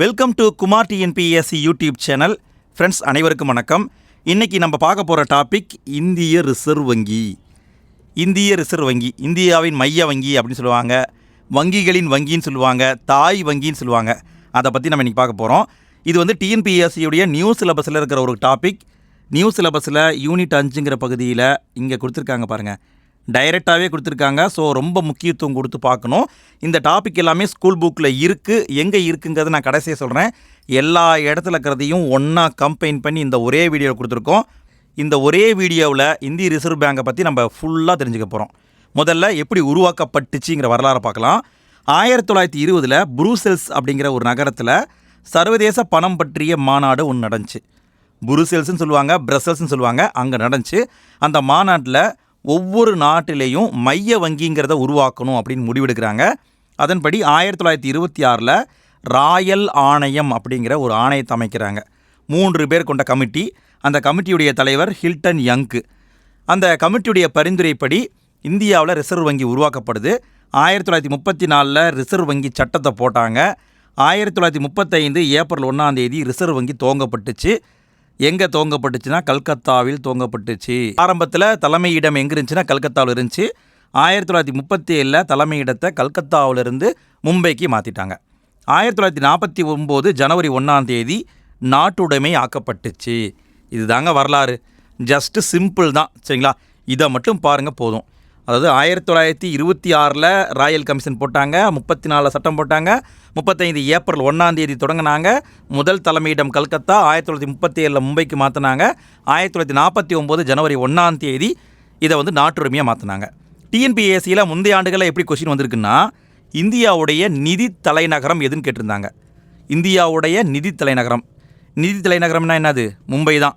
Welcome to Kumar TNPSC YouTube channel. Friends அனைவருக்கும் வணக்கம். இன்றைக்கி நம்ம பார்க்க போகிற டாபிக் இந்திய ரிசர்வ் வங்கி. இந்திய ரிசர்வ் வங்கி இந்தியாவின் மைய வங்கி அப்படின்னு சொல்லுவாங்க. வங்கிகளின் வங்கின்னு சொல்லுவாங்க தாய் வங்கின்னு சொல்லுவாங்க. அதை பற்றி நம்ம இன்றைக்கி பார்க்க போகிறோம் இது வந்து டிஎன்பிஎஸ்சியுடைய நியூ சிலபஸில் இருக்கிற ஒரு டாபிக் நியூ சிலபஸில் யூனிட் அஞ்சுங்கிற பகுதியில் இங்கே கொடுத்துருக்காங்க பாருங்கள் டைரெக்டாகவே கொடுத்துருக்காங்க. ஸோ ரொம்ப முக்கியத்துவம் கொடுத்து பார்க்கணும். இந்த டாபிக் எல்லாமே ஸ்கூல் புக்கில் இருக்குது எங்கே இருக்குங்கிறத நான் கடைசியாக சொல்கிறேன் எல்லா இடத்துல இருக்கிறதையும் ஒன்றா கம்பைன் பண்ணி இந்த ஒரே வீடியோவில் கொடுத்துருக்கோம். இந்த ஒரே வீடியோவில் இந்திய ரிசர்வ் பேங்கை பற்றி நம்ம ஃபுல்லாக தெரிஞ்சுக்க போகிறோம் முதல்ல எப்படி உருவாக்கப்பட்டுச்சுங்கிற வரலாறை பார்க்கலாம். ஆயிரத்தி தொள்ளாயிரத்தி இருபதில் புரூசெல்ஸ் அப்படிங்கிற ஒரு நகரத்தில் சர்வதேச பணம் பற்றிய மாநாடு ஒன்று நடந்துச்சு. புருசெல்ஸ்னு சொல்லுவாங்க பிரசல்ஸ்னு சொல்லுவாங்க அங்கே நடந்துச்சு. அந்த மாநாட்டில் ஒவ்வொரு நாட்டிலேயும் மைய வங்கிங்கிறத உருவாக்கணும் அப்படின்னு முடிவெடுக்கிறாங்க. அதன்படி ஆயிரத்தி தொள்ளாயிரத்தி இருபத்தி ஆறில் ராயல் ஆணையம் அப்படிங்கிற ஒரு ஆணையத்தை அமைக்கிறாங்க. மூன்று பேர் கொண்ட கமிட்டி. அந்த கமிட்டியுடைய தலைவர் ஹில்டன் யங்கு. அந்த கமிட்டியுடைய பரிந்துரைப்படி இந்தியாவில் ரிசர்வ் வங்கி உருவாக்கப்படுது. ஆயிரத்தி தொள்ளாயிரத்தி முப்பத்தி நாலில் ரிசர்வ் வங்கி சட்டத்தை போட்டாங்க. ஆயிரத்தி தொள்ளாயிரத்தி முப்பத்தைந்து ஏப்ரல் ஒன்றாம் தேதி ரிசர்வ் வங்கி துவங்கப்பட்டுச்சு. எங்கே துவங்கப்பட்டுச்சுன்னா கல்கத்தாவில் துவங்கப்பட்டுச்சு. ஆரம்பத்தில் தலைமையிடம் எங்கே இருந்துச்சுன்னா கல்கத்தாவில் இருந்துச்சு. ஆயிரத்தி தொள்ளாயிரத்தி முப்பத்தி ஏழில் தலைமையிடத்தை கல்கத்தாவிலிருந்து மும்பைக்கு மாற்றிட்டாங்க ஆயிரத்தி தொள்ளாயிரத்தி நாற்பத்தி ஒம்பது ஜனவரி ஒன்றாம் தேதி நாட்டுடைமை ஆக்கப்பட்டுச்சு. இதுதாங்க வரலாறு. ஜஸ்ட்டு சிம்பிள் தான் சரிங்களா? இதை மட்டும் பாருங்கள் போதும். அதாவது ஆயிரத்தி தொள்ளாயிரத்தி இருபத்தி ஆறில் ராயல் கமிஷன் போட்டாங்க முப்பத்தி நாலில் சட்டம் போட்டாங்க முப்பத்தைந்து ஏப்ரல் ஒன்றாம் தேதி தொடங்கினாங்க. முதல் தலைமையிடம் கல்கத்தா ஆயிரத்தி தொள்ளாயிரத்தி முப்பத்தி ஏழில் மும்பைக்கு மாற்றினாங்க ஆயிரத்தி தொள்ளாயிரத்தி நாற்பத்தி ஒம்பது ஜனவரி ஒன்றாம் தேதி இதை வந்து நாட்டுரிமையாக மாற்றினாங்க டிஎன்பிஎஸ்சியில் முந்தைய ஆண்டுகளில் எப்படி கொஷின் வந்திருக்குன்னா இந்தியாவுடைய நிதி தலைநகரம் எதுன்னு கேட்டிருந்தாங்க. இந்தியாவுடைய நிதி தலைநகரம். நிதி தலைநகரம்னா என்னது? மும்பை தான்.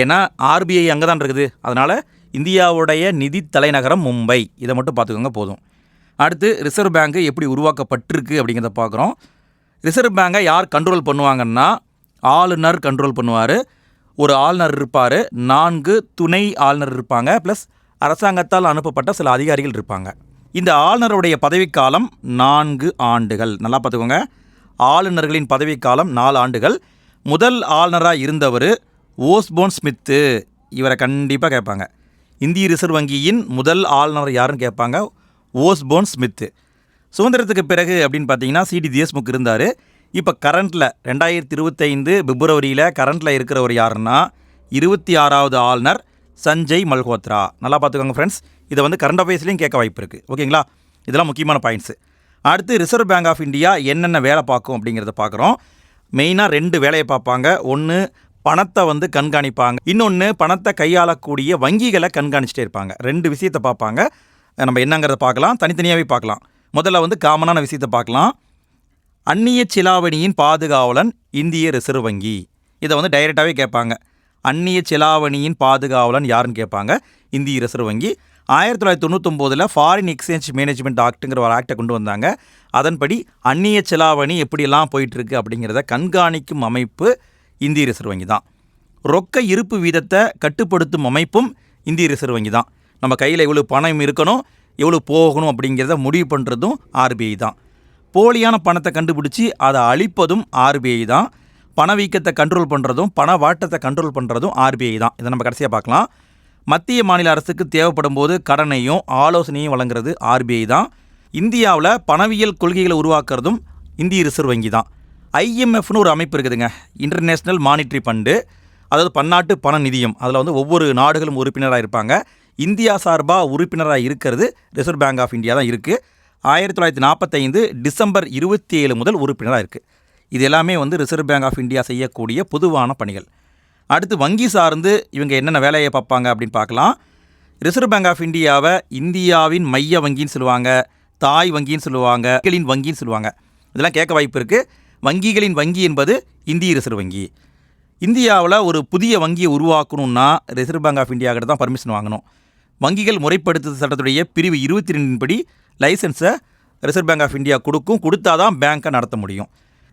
ஏன்னா ஆர்பிஐ அங்கே தான் இருக்குது. அதனால் இந்தியாவுடைய நிதி தலைநகரம் மும்பை. இதை மட்டும் பார்த்துக்கோங்க போதும். அடுத்து ரிசர்வ் பேங்க் எப்படி உருவாக்கப்பட்டிருக்கு அப்படிங்கிறத பார்க்குறோம். ரிசர்வ் பேங்கை யார் கண்ட்ரோல் பண்ணுவாங்கன்னா ஆளுநர் கண்ட்ரோல் பண்ணுவார். ஒரு ஆளுநர் இருப்பார் நான்கு துணை ஆளுநர் இருப்பாங்க ப்ளஸ் அரசாங்கத்தால் அனுப்பப்பட்ட சில அதிகாரிகள் இருப்பாங்க. இந்த ஆளுநருடைய பதவிக்காலம் நான்கு ஆண்டுகள். நல்லா பார்த்துக்கோங்க. ஆளுநர்களின் பதவிக்காலம் நாலு ஆண்டுகள். முதல் ஆளுநராக இருந்தவர் ஓஸ்போன் ஸ்மித்து இவரை கண்டிப்பாக கேட்பாங்க. இந்திய ரிசர்வ் வங்கியின் முதல் ஆளுநர் யாருன்னு கேட்பாங்க ஓஸ்போன் ஸ்மித்து. சுதந்திரத்துக்கு பிறகு அப்படின்னு பார்த்தீங்கன்னா சிடி தேஷ்முக் இருந்தார். இப்போ கரண்ட்டில் ரெண்டாயிரத்தி இருபத்தைந்து பிப்ரவரியில் கரண்ட்டில் இருக்கிறவர் யாருன்னா இருபத்தி ஆறாவது ஆளுநர் சஞ்சய் மல்ஹோத்ரா. நல்லா பார்த்துக்கோங்க ஃப்ரெண்ட்ஸ் இதை வந்து கரண்ட் அஃபேர்ஸ்லேயும் கேட்க வாய்ப்பு இருக்குது ஓகேங்களா இதெல்லாம் முக்கியமான பாயிண்ட்ஸு அடுத்து ரிசர்வ் பேங்க் ஆஃப் இந்தியா என்னென்ன வேலை பார்க்கும் அப்படிங்கிறத பார்க்குறோம். மெயினாக ரெண்டு வேலையை பார்ப்பாங்க. ஒன்று பணத்தை வந்து கண்காணிப்பாங்க. இன்னொன்று பணத்தை கையாளக்கூடிய வங்கிகளை கண்காணிச்சிட்டே இருப்பாங்க. ரெண்டு விஷயத்தை பார்ப்பாங்க. நம்ம என்னங்கிறத பார்க்கலாம். தனித்தனியாகவே பார்க்கலாம். முதல்ல வந்து காமனான விஷயத்தை பார்க்கலாம். அந்நிய சிலாவணியின் பாதுகாவலன் இந்திய ரிசர்வ் வங்கி. இதை வந்து டைரெக்டாகவே கேட்பாங்க. அந்நிய சிலாவணியின் பாதுகாவலன் யாருன்னு கேட்பாங்க. இந்திய ரிசர்வ் வங்கி. ஆயிரத்தி தொள்ளாயிரத்தி தொண்ணூத்தொம்போதில் ஃபாரின் எக்ஸ்சேஞ்ச் மேனேஜ்மெண்ட் ஆக்ட்டுங்கிற ஒரு ஆக்டை கொண்டு வந்தாங்க. அதன்படி அந்நிய செலாவணி எப்படியெல்லாம் போயிட்டுருக்கு அப்படிங்கிறத கண்காணிக்கும் அமைப்பு இந்திய ரிசர்வ் வங்கி தான். ரொக்க இருப்பு வீதத்தை கட்டுப்படுத்தும் அமைப்பும் இந்திய ரிசர்வ் வங்கி தான். நம்ம கையில் எவ்வளோ பணம் இருக்கணும் எவ்வளோ போகணும் அப்படிங்கிறத முடிவு பண்ணுறதும் ஆர்பிஐ தான். போலியான பணத்தை கண்டுபிடிச்சி அதை அழிப்பதும் ஆர்பிஐ தான். பணவீக்கத்தை கண்ட்ரோல் பண்ணுறதும் பண வாட்டத்தை கண்ட்ரோல் பண்ணுறதும் ஆர்பிஐ தான். இதை நம்ம கடைசியாக பார்க்கலாம். மத்திய மாநில அரசுக்கு தேவைப்படும் போது கடனையும் ஆலோசனையும் வழங்குறது ஆர்பிஐ தான். இந்தியாவில் பணவியல் கொள்கைகளை உருவாக்குறதும் இந்திய ரிசர்வ் வங்கி தான். ஐஎம்எஃப்னு ஒரு அமைப்பு இருக்குதுங்க. இன்டர்நேஷ்னல் மானிட்ரி ஃபண்டு அதாவது பன்னாட்டு பண நிதியம். அதில் வந்து ஒவ்வொரு நாடுகளும் உறுப்பினராக இருப்பாங்க. இந்தியா சார்பாக உறுப்பினராக இருக்கிறது ரிசர்வ் பேங்க் ஆஃப் இந்தியா தான் இருக்குது ஆயிரத்தி தொள்ளாயிரத்தி நாற்பத்தைந்து டிசம்பர் இருபத்தி ஏழு முதல் உறுப்பினராக இருக்குது இது எல்லாமே வந்து ரிசர்வ் பேங்க் ஆஃப் இந்தியா செய்யக்கூடிய பொதுவான பணிகள். அடுத்து வங்கி சார்ந்து இவங்க என்னென்ன வேலையை பார்ப்பாங்க அப்படின்னு பார்க்கலாம். ரிசர்வ் பேங்க் ஆஃப் இந்தியாவை இந்தியாவின் மைய வங்கின்னு சொல்லுவாங்க தாய் வங்கின்னு சொல்லுவாங்க வங்கிகளின் வங்கின்னு சொல்லுவாங்க. இதெல்லாம் கேட்க வாய்ப்பு இருக்குது வங்கிகளின் வங்கி என்பது இந்திய ரிசர்வ் வங்கி. இந்தியாவில் ஒரு புதிய வங்கியை உருவாக்கணும்னா ரிசர்வ் பேங்க் ஆஃப் இந்தியா கிட்ட தான் பர்மிஷன் வாங்கணும். வங்கிகள் முறைப்படுத்துதல் சட்டத்துடைய பிரிவு இருபத்தி ரெண்டின் படி லைசன்ஸை ரிசர்வ் பேங்க் ஆஃப் இந்தியா கொடுக்கும் கொடுத்தா தான் பேங்க்கை நடத்த முடியும்.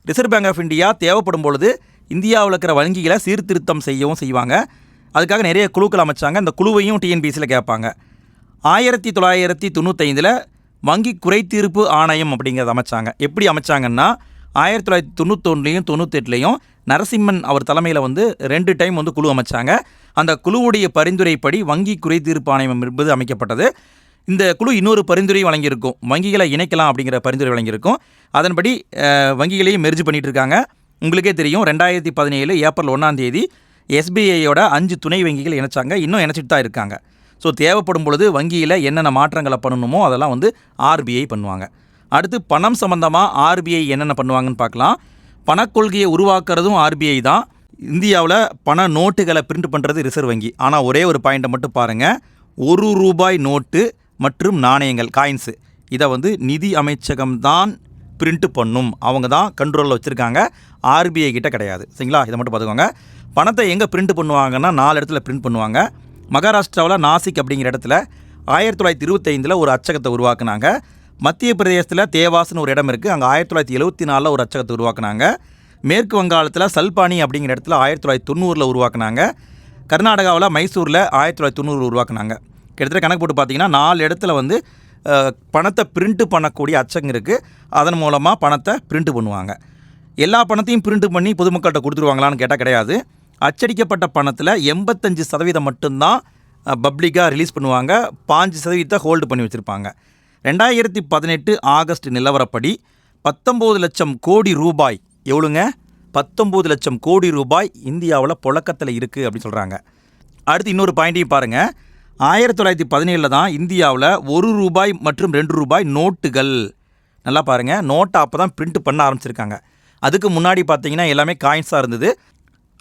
ரிசர்வ் பேங்க் ஆஃப் இந்தியா தேவைப்படும் பொழுது இந்தியாவில் இருக்கிற வங்கிகளை சீர்திருத்தம் செய்யவும் செய்வாங்க. அதுக்காக நிறைய குழுக்கள் அமைச்சாங்க. அந்த குழுவையும் டிஎன்பிசியில் கேட்பாங்க ஆயிரத்தி தொள்ளாயிரத்தி தொண்ணூத்தைந்தில் வங்கி குறைத்தீர்ப்பு ஆணையம் அப்படிங்கிறத அமைச்சாங்க. எப்படி அமைச்சாங்கன்னா ஆயிரத்தி தொள்ளாயிரத்தி தொண்ணூத்தொன்னுலையும் தொண்ணூத்தெட்டுலையும் நரசிம்மன் அவர் தலைமையில் வந்து ரெண்டு டைம் வந்து குழு அமைச்சாங்க. அந்த குழுவுடைய பரிந்துரைப்படி வங்கி குறைதீர்ப்பு ஆணையம் என்பது அமைக்கப்பட்டது. இந்த குழு இன்னொரு பரிந்துரை வழங்கியிருக்கும். வங்கிகளை இணைக்கலாம் அப்படிங்கிற பரிந்துரை வழங்கியிருக்கும். அதன்படி வங்கிகளையும் மெர்ஜ் பண்ணிட்டு இருக்காங்க உங்களுக்கே தெரியும் ரெண்டாயிரத்தி பதினேழு ஏப்ரல் ஒன்றாம் தேதி எஸ்பிஐயோட அஞ்சு துணை வங்கிகள் இணைச்சாங்க. இன்னும் இணைச்சிட்டு தான் இருக்காங்க. ஸோ தேவைப்படும் பொழுது வங்கியில் என்னென்ன மாற்றங்களை பண்ணணுமோ அதெல்லாம் வந்து ஆர்பிஐ பண்ணுவாங்க. அடுத்து பணம் சம்மந்தமாக ஆர்பிஐ என்னென்ன பண்ணுவாங்கன்னு பார்க்கலாம். பணக்கொள்கையை உருவாக்குறதும் ஆர்பிஐ தான். இந்தியாவில் பண நோட்டுகளை பிரிண்ட் பண்ணுறது ரிசர்வ் வங்கி. ஆனால் ஒரே ஒரு பாயிண்ட்டை மட்டும் பாருங்கள் ஒரு ரூபாய் நோட்டு மற்றும் நாணயங்கள் காயின்ஸு இதை வந்து நிதி அமைச்சகம் தான் பிரிண்ட் பண்ணும். அவங்க தான் கண்ட்ரோலில் வச்சுருக்காங்க. ஆர்பிஐ கிட்ட கிடையாது. சரிங்களா? இதை மட்டும் பார்த்துக்கோங்க. பணத்தை எங்கே பிரிண்ட் பண்ணுவாங்கன்னா நாலு இடத்துல பிரிண்ட் பண்ணுவாங்க. மகாராஷ்டிராவில் நாசிக் அப்படிங்கிற இடத்துல ஆயிரத்தி தொள்ளாயிரத்தி இருபத்தைந்தில் ஒரு அச்சகத்தை உருவாக்குனாங்க. மத்திய பிரதேசத்தில் தேவாஸ்னு ஒரு இடம் இருக்குது அங்கே ஆயிரத்தி தொள்ளாயிரத்தி எழுபத்தி நாலில் ஒரு அச்சகத்தை உருவாக்குனாங்க. மேற்கு வங்காளத்தில் சல்பானி அப்படிங்கிற இடத்துல ஆயிரத்தி தொள்ளாயிரத்தி தொண்ணூறில் உருவாக்குனாங்க. கர்நாடகாவில் மைசூரில் ஆயிரத்தி தொள்ளாயிரத்தி தொண்ணூறு உருவாக்குனாங்க. கிட்டத்தட்ட கணக்கு போட்டு பார்த்தீங்கன்னா நாலு இடத்துல வந்து பணத்தை பிரிண்ட் பண்ணக்கூடிய அச்சகம் இருக்குது அதன் மூலமாக பணத்தை பிரிண்ட் பண்ணுவாங்க. எல்லா பணத்தையும் பிரிண்ட் பண்ணி பொதுமக்கள்கிட்ட கொடுத்துருவாங்களான்னு கேட்டால் கிடையாது. அச்சடிக்கப்பட்ட பணத்தில் எண்பத்தஞ்சு சதவீதம் மட்டும்தான் பப்ளிக்காக ரிலீஸ் பண்ணுவாங்க. பாஞ்சு சதவீதத்தை ஹோல்டு பண்ணி வச்சுருப்பாங்க. ரெண்டாயிரத்தி பதினெட்டு ஆகஸ்ட் நிலவரப்படி பத்தொம்போது லட்சம் கோடி ரூபாய். எவ்வளோங்க? பத்தொம்போது லட்சம் கோடி ரூபாய் இந்தியாவில் புழக்கத்தில் இருக்குது அப்படின்னு சொல்கிறாங்க அடுத்து இன்னொரு பாயிண்ட்டையும் பாருங்கள் ஆயிரத்தி தொள்ளாயிரத்தி பதினேழில் தான் இந்தியாவில் ஒரு ரூபாய் மற்றும் ரெண்டு ரூபாய் நோட்டுகள். நல்லா பாருங்கள் நோட்டை அப்போ தான் பிரிண்ட் பண்ண ஆரம்பிச்சிருக்காங்க. அதுக்கு முன்னாடி பார்த்தீங்கன்னா எல்லாமே காயின்ஸாக இருந்தது.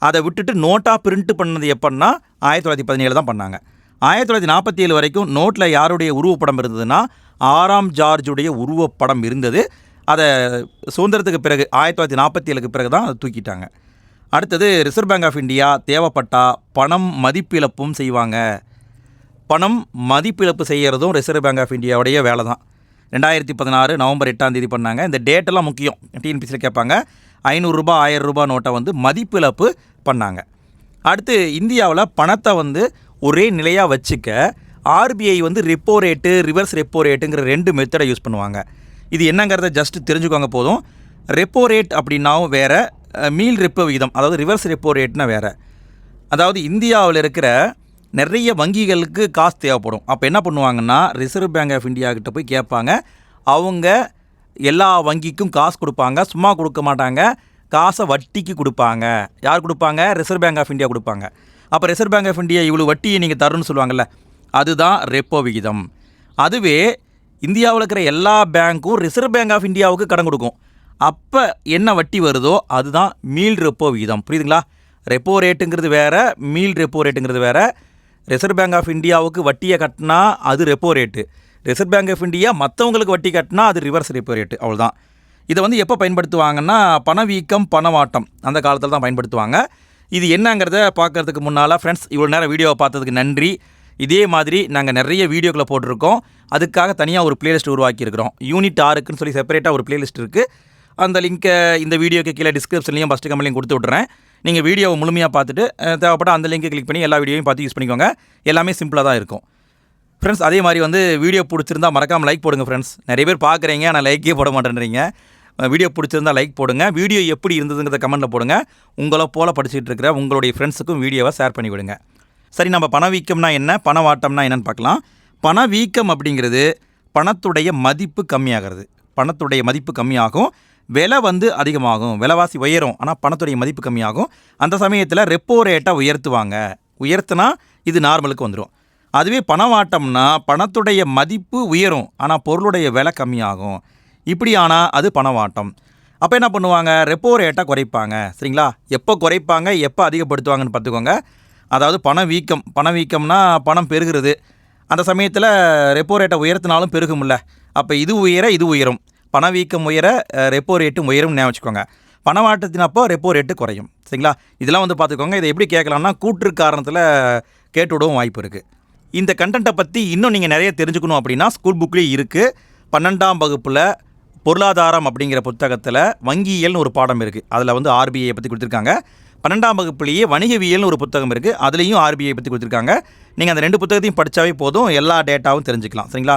அதை விட்டுட்டு நோட்டாக பிரிண்ட் பண்ணது எப்படின்னா ஆயிரத்தி தொள்ளாயிரத்தி பதினேழு தான் பண்ணாங்க. ஆயிரத்தி தொள்ளாயிரத்தி நாற்பத்தி ஏழு வரைக்கும் நோட்டில் யாருடைய உருவப்படம் இருந்ததுன்னா ஆறாம் ஜார்ஜுடைய உருவப்படம் இருந்தது. அதை சுதந்திரத்துக்கு பிறகு ஆயிரத்தி தொள்ளாயிரத்தி நாற்பத்தி ஏழுக்கு பிறகு தான் அதை தூக்கிட்டாங்க. அடுத்தது ரிசர்வ் பேங்க் ஆஃப் இந்தியா தேவைப்பட்டா பணம் மதிப்பிழப்பும் செய்வாங்க. பணம் மதிப்பிழப்பு செய்கிறதும் ரிசர்வ் பேங்க் ஆஃப் இந்தியாவுடைய வேலை தான் ரெண்டாயிரத்தி பதினாறு நவம்பர் எட்டாம் தேதி பண்ணாங்க. இந்த டேட்டெல்லாம் முக்கியம். டிஎன்பிசியில் கேட்பாங்க. ஐநூறுரூபா ஆயிரம் ரூபாய் நோட்டை வந்து மதிப்பிழப்பு பண்ணாங்க. அடுத்து இந்தியாவில் பணத்தை வந்து ஒரே நிலையாக வச்சுக்க ஆர்பிஐ வந்து ரெப்போ ரேட்டு ரிவர்ஸ் ரெப்போ ரேட்டுங்கிற ரெண்டு மெத்தடை யூஸ் பண்ணுவாங்க. இது என்னங்கிறத ஜஸ்ட் தெரிஞ்சுக்கோங்க போதும். ரெப்போ ரேட் அப்படின்னாவும் வேறு மீல் ரெப்போ விகிதம் அதாவது ரிவர்ஸ் ரெப்போ ரேட்னா வேறு. அதாவது இந்தியாவில் இருக்கிற நிறைய வங்கிகளுக்கு காசு தேவைப்படும். அப்போ என்ன பண்ணுவாங்கன்னா ரிசர்வ் பேங்க் ஆஃப் இந்தியா கிட்ட போய் கேட்பாங்க. அவங்க எல்லா வங்கிக்கும் காசு கொடுப்பாங்க. சும்மா கொடுக்க மாட்டாங்க. காசை வட்டிக்கு கொடுப்பாங்க. யார் கொடுப்பாங்க? ரிசர்வ் பேங்க் ஆஃப் இந்தியா கொடுப்பாங்க. அப்போ ரிசர்வ் பேங்க் ஆஃப் இந்தியா இவ்வளோ வட்டியை நீங்கள் தரணும்னு சொல்லுவாங்கள்ல அதுதான் ரெப்போ விகிதம். அதுவே இந்தியாவில் இருக்கிற எல்லா பேங்க்கும் ரிசர்வ் பேங்க் ஆஃப் இந்தியாவுக்கு கடன் கொடுக்கும். அப்போ என்ன வட்டி வருதோ அதுதான் மீல் ரெப்போ விகிதம். புரியுதுங்களா? ரெப்போ ரேட்டுங்கிறது வேற மீல் ரெப்போ ரேட்டுங்கிறது வேற. ரிசர்வ் பேங்க் ஆஃப் இந்தியாவுக்கு வட்டியை கட்டினா அது repo rate reserve bank of India மற்றவங்களுக்கு வட்டி கட்டினா அது ரிவர்ஸ் ரெப்போ ரேட்டு அவ்வளோதான் இதை வந்து எப்போ பயன்படுத்துவாங்கன்னா பணவீக்கம் பணவாட்டம் அந்த காலத்தில் தான் பயன்படுத்துவாங்க. இது என்னங்கிறத பார்க்குறதுக்கு முன்னால் ஃப்ரெண்ட்ஸ் இவ்வளோ நேரம் வீடியோவை பார்த்ததுக்கு நன்றி. இதே மாதிரி நாங்கள் நிறைய வீடியோக்களை போட்டிருக்கோம். அதுக்காக தனியாக ஒரு பிளேலிஸ்ட் உருவாக்கியிருக்கிறோம். யூனிட் ஆறுக்குன்னு சொல்லி செப்பரேட்டாக ஒரு பிளேலிஸ்ட் இருக்குது அந்த லிங்க்கை இந்த வீடியோக்கு கீழே டிஸ்கிரிப்ஷன்லையும் ஃபஸ்ட்டு கம்பெனியும் கொடுத்து விட்றேன் நீங்கள் வீடியோவை முழுமையாக பார்த்துட்டு தேவைப்பட்ட அந்த லிங்கை கிளிக் பண்ணி எல்லா வீடியோவையும் பார்த்து யூஸ் பண்ணிக்கோங்க. எல்லாமே சிம்பிளாக தான் இருக்கும். ஃப்ரெண்ட்ஸ் அதே மாதிரி வந்து வீடியோ பிடிச்சிருந்தா மறக்காமல் லைக் போடுங்க ஃப்ரெண்ட்ஸ் நிறைய பேர் பார்க்குறீங்க ஆனால் லைக்கே போட மாட்டேன்றீங்க. வீடியோ பிடிச்சிருந்தா லைக் போடுங்க. வீடியோ எப்படி இருந்ததுங்கிறத கமெண்ட்டில் போடுங்க. உங்களை போல் படிச்சுட்டு இருக்கிற உங்களுடைய ஃப்ரெண்ட்ஸுக்கும் வீடியோவை ஷேர் பண்ணி விடுங்க சரி நம்ம பணவீக்கம்னா என்ன? பணவாட்டம்னா என்னன்னு பார்க்கலாம். பணவீக்கம் அப்படிங்கிறது பணத்துடைய மதிப்பு கம்மியாகிறது. பணத்துடைய மதிப்பு கம்மியாகும். விலை வந்து அதிகமாகும். விலைவாசி உயரும் ஆனால் பணத்துடைய மதிப்பு கம்மியாகும். அந்த சமயத்தில் ரெப்போ ரேட்டை உயர்த்துவாங்க. உயர்த்தினா இது நார்மலுக்கு வந்துடும் அதுவே பணவாட்டம்னா பணத்துடைய மதிப்பு உயரும் ஆனால் பொருளுடைய விலை கம்மியாகும். இப்படி ஆனால் அது பணவாட்டம். அப்போ என்ன பண்ணுவாங்க? ரெப்போ ரேட்டை குறைப்பாங்க. சரிங்களா? எப்போ குறைப்பாங்க? எப்போ அதிகப்படுத்துவாங்கன்னு பார்த்துக்கோங்க. அதாவது பணவீக்கம் பணவீக்கம்னா பணம் பெருகிறது. அந்த சமயத்தில் ரெப்போ ரேட்டை உயர்த்தினாலும் பெருகும்ல. அப்போ இது உயர இது உயரும். பணவீக்கம் உயர ரெப்போ ரேட்டும் உயரும் ஞாபகம் வச்சுக்கோங்க. பணவாட்டத்தினப்போ ரெப்போ ரேட்டு குறையும். சரிங்களா? இதெல்லாம் வந்து பார்த்துக்கோங்க. இதை எப்படி கேட்கலாம்னா கூற்று காரணத்தில் கேட்டு விடவும் வாய்ப்பு இருக்குது இந்த கண்டென்ட்டை பற்றி இன்னும் நீங்கள் நிறைய தெரிஞ்சுக்கணும் அப்படின்னா ஸ்கூல் புக்லேயே இருக்குது பன்னெண்டாம் வகுப்பில் பொருளாதாரம் அப்படிங்கிற புத்தகத்தில் வங்கியியல்னு ஒரு பாடம் இருக்குது அதில் வந்து ஆர்பிஐ பற்றி கொடுத்துருக்காங்க. பன்னெண்டாம் வகுப்புலேயே வணிகவியல்னு ஒரு புத்தகம் இருக்குது அதுலேயும் ஆர்பிஐ பற்றி கொடுத்துருக்காங்க. நீங்கள் அந்த ரெண்டு புத்தகத்தையும் படித்தாவே போதும். எல்லா டேட்டாவும் தெரிஞ்சுக்கலாம். சரிங்களா?